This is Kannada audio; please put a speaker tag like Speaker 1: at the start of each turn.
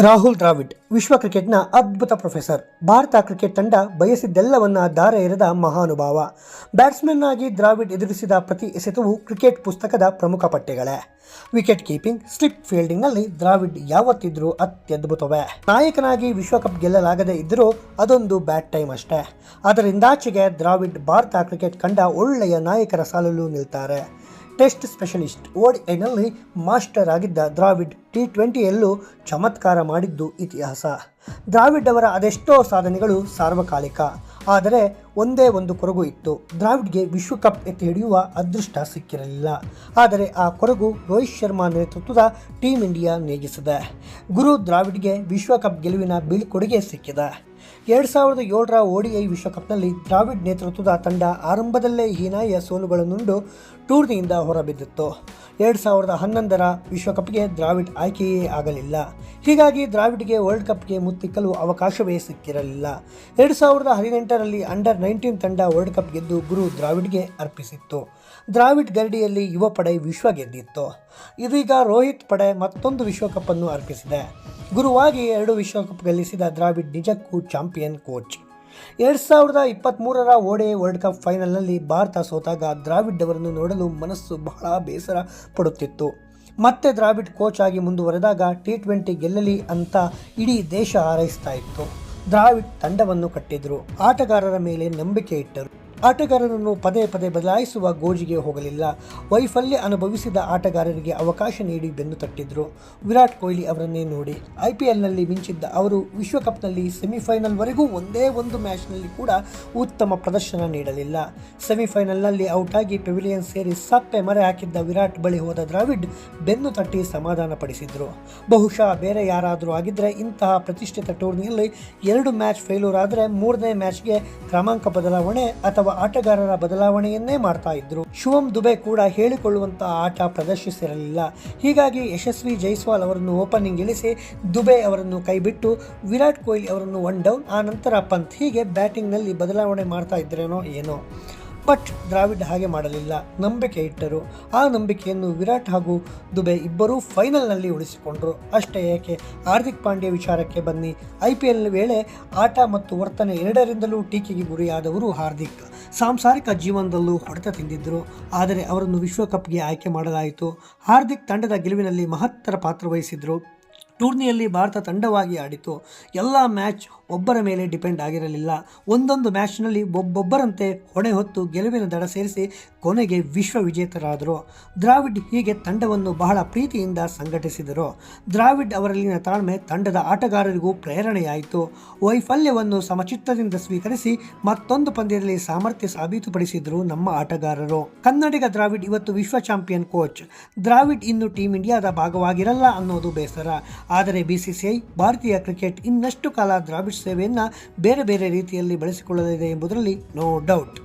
Speaker 1: ರಾಹುಲ್ ದ್ರಾವಿಡ್, ವಿಶ್ವ ಕ್ರಿಕೆಟ್ನ ಅದ್ಭುತ ಪ್ರೊಫೆಸರ್. ಭಾರತ ಕ್ರಿಕೆಟ್ ತಂಡ ಬಯಸಿದ್ದೆಲ್ಲವನ್ನ ದಾರ ಎರೆದ ಮಹಾನುಭಾವ. ಬ್ಯಾಟ್ಸ್ಮನ್ ಆಗಿ ದ್ರಾವಿಡ್ ಎದುರಿಸಿದ ಪ್ರತಿ ಎಸೆತವು ಕ್ರಿಕೆಟ್ ಪುಸ್ತಕದ ಪ್ರಮುಖ ಪಠ್ಯಗಳೇ ವಿಕೆಟ್ ಕೀಪಿಂಗ್, ಸ್ಲಿಪ್ ಫೀಲ್ಡಿಂಗ್ನಲ್ಲಿ ದ್ರಾವಿಡ್ ಯಾವತ್ತಿದ್ರೂ ಅತ್ಯದ್ಭುತವೇ. ನಾಯಕನಾಗಿ ವಿಶ್ವಕಪ್ ಗೆಲ್ಲಲಾಗದೇ ಇದ್ದರೂ ಅದೊಂದು ಬ್ಯಾಟ್ ಟೈಮ್ ಅಷ್ಟೇ. ಅದರಿಂದಾಚೆಗೆ ದ್ರಾವಿಡ್ ಭಾರತ ಕ್ರಿಕೆಟ್ ಕಂಡ ಒಳ್ಳೆಯ ನಾಯಕರ ಸಾಲಲು ನಿಲ್ತಾರೆ. ಟೆಸ್ಟ್ ಸ್ಪೆಷಲಿಸ್ಟ್ ಓಡಿಐನಲ್ಲಿ ಮಾಸ್ಟರ್ ಆಗಿದ್ದ ದ್ರಾವಿಡ್ ಟಿ ಟ್ವೆಂಟಿಯಲ್ಲೂ ಚಮತ್ಕಾರ ಮಾಡಿದ್ದು ಇತಿಹಾಸ. ದ್ರಾವಿಡ್ ಅವರ ಅದೆಷ್ಟೋ ಸಾಧನೆಗಳು ಸಾರ್ವಕಾಲಿಕ, ಆದರೆ ಒಂದೇ ಒಂದು ಕೊರಗು ಇತ್ತು. ದ್ರಾವಿಡ್ಗೆ ವಿಶ್ವಕಪ್ ಎತ್ತಿ ಹಿಡಿಯುವ ಅದೃಷ್ಟ ಸಿಕ್ಕಿರಲಿಲ್ಲ. ಆದರೆ ಆ ಕೊರಗು ರೋಹಿತ್ ಶರ್ಮಾ ನೇತೃತ್ವದ ಟೀಮ್ ಇಂಡಿಯಾ ನೇಗಿಸಿದೆ. ಗುರು ದ್ರಾವಿಡ್ಗೆ ವಿಶ್ವಕಪ್ ಗೆಲುವಿನ ಬೀಳ್ಕೊಡುಗೆ ಸಿಕ್ಕಿದೆ. ಎರಡು ಸಾವಿರದ ಏಳರ ಓಡಿಐ ವಿಶ್ವಕಪ್ನಲ್ಲಿ ದ್ರಾವಿಡ್ ನೇತೃತ್ವದ ತಂಡ ಆರಂಭದಲ್ಲೇ ಹೀನಾಯ ಸೋಲುಗಳನ್ನುಂಡು ಟೂರ್ನಿಯಿಂದ ಹೊರಬಿದ್ದಿತ್ತು. ಎರಡು ಸಾವಿರದ ಹನ್ನೊಂದರ ವಿಶ್ವಕಪ್ಗೆ ದ್ರಾವಿಡ್ ಆಯ್ಕೆಯೇ ಆಗಲಿಲ್ಲ. ಹೀಗಾಗಿ ದ್ರಾವಿಡ್ಗೆ ವರ್ಲ್ಡ್ ಕಪ್ಗೆ ಮುತ್ತಿಕ್ಕಲು ಅವಕಾಶವೇ ಸಿಕ್ಕಿರಲಿಲ್ಲ. ಎರಡು ಸಾವಿರದ ಹದಿನೆಂಟರಲ್ಲಿ ಅಂಡರ್ ನೈನ್ಟೀನ್ ತಂಡ ವರ್ಲ್ಡ್ ಕಪ್ ಗೆದ್ದು ಗುರು ದ್ರಾವಿಡ್ಗೆ ಅರ್ಪಿಸಿತ್ತು. ದ್ರಾವಿಡ್ ಗರಡಿಯಲ್ಲಿ ಯುವ ಪಡೆ ವಿಶ್ವ ಗೆದ್ದಿತ್ತು. ಇದೀಗ ರೋಹಿತ್ ಪಡೆ ಮತ್ತೊಂದು ವಿಶ್ವಕಪ್ಪನ್ನು ಅರ್ಪಿಸಿದೆ. ಗುರುವಾಗಿ ಎರಡು ವಿಶ್ವಕಪ್ ಗೆಲ್ಲಿಸಿದ ದ್ರಾವಿಡ್ ನಿಜಕ್ಕೂ ಚಾಂಪಿಯನ್ ಕೋಚ್. ಎರಡು ಸಾವಿರದ ಇಪ್ಪತ್ತ್ಮೂರರ ಓಡೆ ವರ್ಲ್ಡ್ ಕಪ್ ಫೈನಲ್ನಲ್ಲಿ ಭಾರತ ಸೋತಾಗ ದ್ರಾವಿಡ್ ಅವರನ್ನು ನೋಡಲು ಮನಸ್ಸು ಬಹಳ ಬೇಸರ ಪಡುತ್ತಿತ್ತು. ಮತ್ತೆ ದ್ರಾವಿಡ್ ಕೋಚ್ ಆಗಿ ಮುಂದುವರೆದಾಗ ಟಿ ಟ್ವೆಂಟಿ ಗೆಲ್ಲಲಿ ಅಂತ ಇಡೀ ದೇಶ ಹಾರೈಸ್ತಾ ಇತ್ತು. ದ್ರಾವಿಡ್ ತಂಡವನ್ನು ಕಟ್ಟಿದ್ರು. ಆಟಗಾರರ ಮೇಲೆ ನಂಬಿಕೆ ಇಟ್ಟರು. ಆಟಗಾರರನ್ನು ಪದೇ ಪದೇ ಬದಲಾಯಿಸುವ ಗೋಜಿಗೆ ಹೋಗಲಿಲ್ಲ. ವೈಫಲ್ಯ ಅನುಭವಿಸಿದ ಆಟಗಾರರಿಗೆ ಅವಕಾಶ ನೀಡಿ ಬೆನ್ನು ತಟ್ಟಿದ್ರು. ವಿರಾಟ್ ಕೊಹ್ಲಿ ಅವರನ್ನೇ ನೋಡಿ. ಐ ಪಿ ಮಿಂಚಿದ್ದ ಅವರು ವಿಶ್ವಕಪ್ನಲ್ಲಿ ಸೆಮಿಫೈನಲ್ವರೆಗೂ ಒಂದೇ ಒಂದು ಮ್ಯಾಚ್ನಲ್ಲಿ ಕೂಡ ಉತ್ತಮ ಪ್ರದರ್ಶನ ನೀಡಲಿಲ್ಲ. ಸೆಮಿಫೈನಲ್ನಲ್ಲಿ ಔಟ್ ಆಗಿ ಪೆವಿಲಿಯನ್ ಸೇರಿ ಸಪ್ಪೆ ಮರೆ ಹಾಕಿದ್ದ ವಿರಾಟ್ ಬಳಿ ಹೋದ ದ್ರಾವಿಡ್ ಬೆನ್ನು ತಟ್ಟಿ ಸಮಾಧಾನ ಪಡಿಸಿದ್ರು. ಬಹುಶಃ ಬೇರೆ ಯಾರಾದರೂ ಆಗಿದ್ದರೆ ಇಂತಹ ಪ್ರತಿಷ್ಠಿತ ಟೂರ್ನಿಯಲ್ಲಿ ಎರಡು ಮ್ಯಾಚ್ ಫೇಲ್ಯೂರ್ ಆದರೆ ಮೂರನೇ ಮ್ಯಾಚ್ಗೆ ಕ್ರಮಾಂಕ ಬದಲಾವಣೆ ಅಥವಾ ಆಟಗಾರರ ಬದಲಾವಣೆಯನ್ನೇ ಮಾಡ್ತಾ ಇದ್ರು. ಶುಭಂ ದುಬೆ ಕೂಡ ಹೇಳಿಕೊಳ್ಳುವಂತಹ ಆಟ ಪ್ರದರ್ಶಿಸಿರಲಿಲ್ಲ. ಹೀಗಾಗಿ ಯಶಸ್ವಿ ಜೈಸ್ವಾಲ್ ಅವರನ್ನು ಓಪನಿಂಗ್ ಇಳಿಸಿ ದುಬೆ ಅವರನ್ನು ಕೈಬಿಟ್ಟು ವಿರಾಟ್ ಕೊಹ್ಲಿ ಅವರನ್ನು ಒನ್ ಡೌನ್, ಆ ನಂತರ ಪಂತ್ ಹೀಗೆ ಬ್ಯಾಟಿಂಗ್ನಲ್ಲಿ ಬದಲಾವಣೆ ಮಾಡ್ತಾ ಇದ್ರೇನೋ ಏನೋ. ಬಟ್ ದ್ರಾವಿಡ್ ಹಾಗೆ ಮಾಡಲಿಲ್ಲ. ನಂಬಿಕೆ ಇಟ್ಟರು. ಆ ನಂಬಿಕೆಯನ್ನು ವಿರಾಟ್ ಹಾಗೂ ದುಬೆ ಇಬ್ಬರೂ ಫೈನಲ್ನಲ್ಲಿ ಉಳಿಸಿಕೊಂಡರು. ಅಷ್ಟೇ ಏಕೆ? ಹಾರ್ದಿಕ್ ಪಾಂಡ್ಯ ವಿಚಾರಕ್ಕೆ ಬನ್ನಿ. ಐ ಪಿ ಎಲ್ ವೇಳೆ ಆಟ ಮತ್ತು ವರ್ತನೆ ಎರಡರಿಂದಲೂ ಟೀಕೆಗೆ ಗುರಿಯಾದವರು ಹಾರ್ದಿಕ್. ಸಾಂಸಾರಿಕ ಜೀವನದಲ್ಲೂ ಹೊಡೆತ ತಿಂದಿದ್ದರು ಆದರೆ ಅವರನ್ನು ವಿಶ್ವಕಪ್ಗೆ ಆಯ್ಕೆ ಮಾಡಲಾಯಿತು. ಹಾರ್ದಿಕ್ ತಂಡದ ಗೆಲುವಿನಲ್ಲಿ ಮಹತ್ತರ ಪಾತ್ರ ವಹಿಸಿದರು. ಟೂರ್ನಿಯಲ್ಲಿ ಭಾರತ ತಂಡವಾಗಿ ಆಡಿತು. ಎಲ್ಲ ಮ್ಯಾಚ್ ಒಬ್ಬರ ಮೇಲೆ ಡಿಪೆಂಡ್ ಆಗಿರಲಿಲ್ಲ. ಒಂದೊಂದು ಮ್ಯಾಚ್ನಲ್ಲಿ ಒಬ್ಬೊಬ್ಬರಂತೆ ಹೊಣೆ ಹೊತ್ತು ಗೆಲುವಿನ ದಡ ಸೇರಿಸಿ ಕೊನೆಗೆ ವಿಶ್ವ ವಿಜೇತರಾದರು ದ್ರಾವಿಡ್ ಹೀಗೆ ತಂಡವನ್ನು ಬಹಳ ಪ್ರೀತಿಯಿಂದ ಸಂಘಟಿಸಿದರು. ದ್ರಾವಿಡ್ ಅವರಲ್ಲಿನ ತಾಳ್ಮೆ ತಂಡದ ಆಟಗಾರರಿಗೂ ಪ್ರೇರಣೆಯಾಯಿತು. ವೈಫಲ್ಯವನ್ನು ಸಮಚಿತ್ತದಿಂದ ಸ್ವೀಕರಿಸಿ ಮತ್ತೊಂದು ಪಂದ್ಯದಲ್ಲಿ ಸಾಮರ್ಥ್ಯ ಸಾಬೀತುಪಡಿಸಿದರು ನಮ್ಮ ಆಟಗಾರರು. ಕನ್ನಡಿಗ ದ್ರಾವಿಡ್ ಇವತ್ತು ವಿಶ್ವ ಚಾಂಪಿಯನ್ ಕೋಚ್. ದ್ರಾವಿಡ್ ಇನ್ನು ಟೀಂ ಇಂಡಿಯಾದ ಭಾಗವಾಗಿರಲ್ಲ ಅನ್ನೋದು ಬೇಸರ. ಆದರೆ ಬಿಸಿಸಿಐ ಭಾರತೀಯ ಕ್ರಿಕೆಟ್ ಇನ್ನಷ್ಟು ಕಾಲ ದ್ರಾವಿಡ್ ಸೇವೆಯನ್ನು ಬೇರೆ ಬೇರೆ ರೀತಿಯಲ್ಲಿ ಬಳಸಿಕೊಳ್ಳಲಿದೆ ಎಂಬುದರಲ್ಲಿ ನೋ ಡೌಟ್